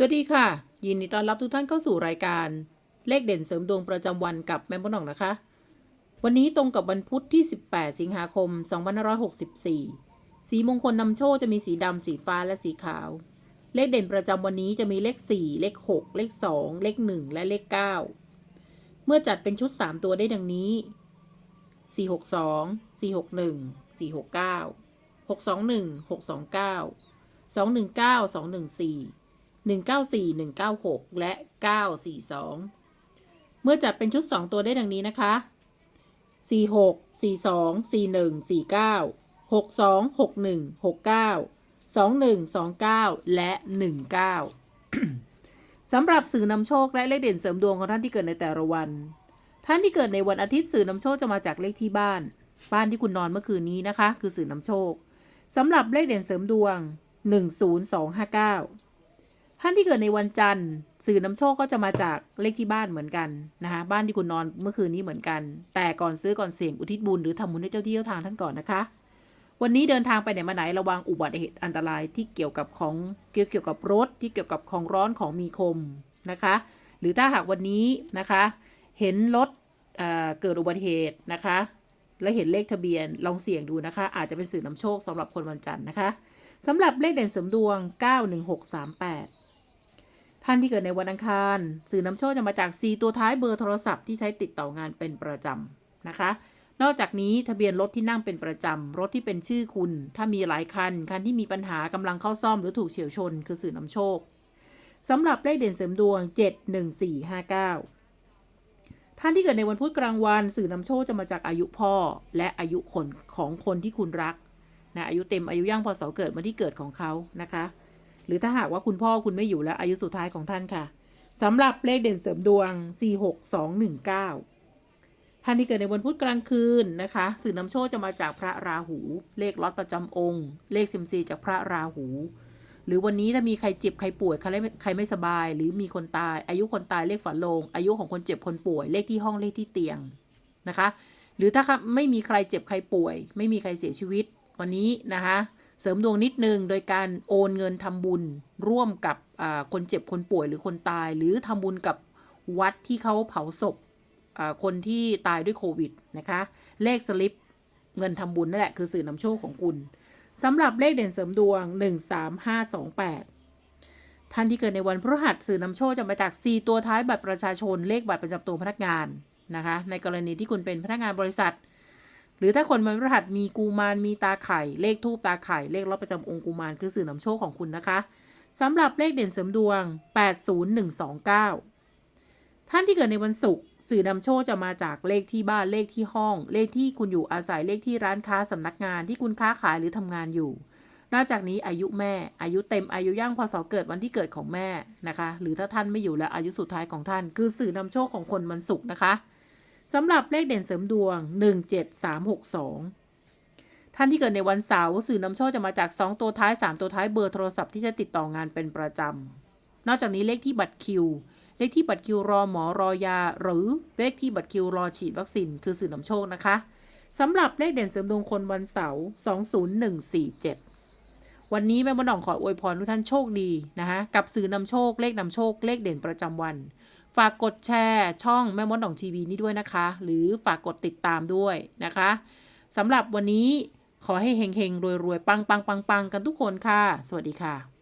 สวัสดีค่ะ ยินดีต้อนรับทุกท่านเข้าสู่รายการ เลขเด่นเสริมดวงประจำวันกับแม่บ้านหนองนะคะ วันนี้ตรงกับวันพุธที่ 18 สิงหาคม 2564 สีมงคลนำโชคจะมีสีดำสีฟ้าและสีขาว เลขเด่นประจำวันนี้จะมีเลข 4 เลข 6 เลข 2 เลข 1 และเลข 9 เมื่อจัดเป็นชุด 3 ตัวได้ดังนี้ 462 461 469 621 629 219 214 194 196 และ 942 เมื่อจัดเป็นชุด 2 ตัวได้ดังนี้นะคะ 46 42 41 49 62 61 69 21 29 และ 19 สำหรับสื่อนำโชคและเลขเด่นเสริมดวงของท่านที่เกิดในแต่ละวัน ท่านที่เกิดในวันอาทิตย์สื่อนำโชคจะมาจากเลขที่บ้าน บ้านที่คุณนอนเมื่อคืนนี้นะคะ คือสื่อนำโชคสำหรับเลขเด่นเสริมดวง 10259านที่เกิดในวันจันทร์ สื่อนำโชคก็จะมาจากเลขที่บ้านเหมือนกันนะคะบ้านที่คุณนอนเมื่อคืนนี้เหมือนกัน แต่ก่อนซื้อก่อนเสี่ยงอุทิศบุญหรือทำบุญให้เจ้าที่เจ้าทางท่านก่อนนะคะ วันนี้เดินทางไปไหนมาไหนระวังอุบัติเหตุอันตรายที่เกี่ยวกับของเกี่ยวเกี่ยวกับรถที่เกี่ยวกับของร้อนของมีคมนะคะ หรือถ้าหากวันนี้นะคะ เห็นรถเเกิดอุบัติเหตุนะคะ และเห็นเลขทะเบียนลองเสี่ยงดูนะคะ อาจจะเป็นสื่อนำโชคสำหรับคนวันจันทร์นะคะสำหรับเลขเด่นเสริมดวง 91638 ท่านที่เกิดในวันอังคาร สื่อนำโชคจะมาจาก 4 ตัวท้ายเบอร์โทรศัพท์ที่ใช้ติดต่องานเป็นประจำนะคะ นอกจากนี้ทะเบียนรถที่นั่งเป็นประจำรถที่เป็นชื่อคุณ ถ้ามีหลายคัน คันที่มีปัญหากำลังเข้าซ่อมหรือถูกเฉียวชน คือสื่อนำโชคสำหรับเลขเด่นเสริมดวง 71459 ท่านที่เกิดในวันพุธกลางวัน สื่อนำโชคจะมาจากอายุพ่อ และอายุคนของคนที่คุณรักนะอายุเต็มอายุย่างพศเกิดวันที่เกิดของเขานะคะ หรือถ้าหากว่าคุณพ่อคุณไม่อยู่แล้วอายุสุดท้ายของท่านค่ะสำหรับเลขเด่นเสริมดวง 46219 ท่านที่เกิดในวันพุธกลางคืนนะคะสื่อนำโชคจะมาจากพระราหู เลขล็อตประจำองค์ เลขซิมซีจากพระราหู หรือวันนี้ถ้ามีใครเจ็บใครป่วยใครไม่ใครไม่สบาย หรือมีคนตาย อายุคนตายเลขฝันลง อายุของคนเจ็บคนป่วย เลขที่ห้องเลขที่เตียงนะคะ หรือถ้าไม่มีใครเจ็บใครป่วย ไม่มีใครเสียชีวิตวันนี้นะคะ เสริมดวงนิดนึงโดยการโอนเงินทำบุญร่วมกับคนเจ็บคนป่วยหรือคนตาย หรือทำบุญกับวัดที่เขาเผาศพคนที่ตายด้วยโควิดนะคะ เลขสลิปเงินทำบุญนั่นแหละคือสื่อนำโชคของคุณสำหรับเลขเด่นเสริมดวง 13528 ท่านที่เกิดในวันพฤหัสสื่อนำโชคจะมาจาก 4 ตัวท้ายบัตรประชาชนเลขบัตรประจำตัวพนักงานนะคะ ในกรณีที่คุณเป็นพนักงานบริษัท หรือถ้าคนวันพฤหัสมีกูมารมีตาไข่ เลขทูปตาไข่ เลขรอบประจำองค์กูมารคือสื่อนำโชคของคุณนะคะสำหรับเลขเด่นเสริมดวง 80129 ท่านที่เกิดในวันศุกร์สื่อนำโชคจะมาจากเลขที่บ้านเลขที่ห้อง เลขที่คุณอยู่อาศัยเลขที่ร้านค้าสำนักงานที่คุณค้าขายหรือทำงานอยู่ นอกจากนี้อายุแม่ อายุเต็มอายุย่างพศเกิดวันที่เกิดของแม่นะคะ หรือถ้าท่านไม่อยู่แล้วอายุสุดท้ายของท่าน คือสื่อนำโชคของคนวันศุกร์นะคะ สำหรับเลขเด่นเสริมดวง 17362 ท่านที่เกิดในวันเสาร์สื่อนำโชคจะมาจาก 2 ตัวท้าย 3 ตัวท้ายเบอร์โทรศัพท์ที่จะติดต่องานเป็นประจำ นอกจากนี้เลขที่บัตรคิว เลขที่บัตรคิวรอหมอรอยา หรือเลขที่บัตรคิวรอฉีดวัคซีนคือสื่อนำโชคนะคะสำหรับเลขเด่นเสริมดวงคนวันเสาร์20147วันนี้แม่บนหนองขออวยพรทุกท่านโชคดีนะคะกับสื่อนำโชคเลขนำโชคเลขเด่นประจำวัน ฝากกดแชร์ ช่องแม่มดหนองทีวีนี้ด้วยนะคะ หรือฝากกดติดตามด้วยนะคะสำหรับวันนี้ขอให้เฮงๆรวยๆปังๆๆๆกันทุกคนค่ะ สวัสดีค่ะ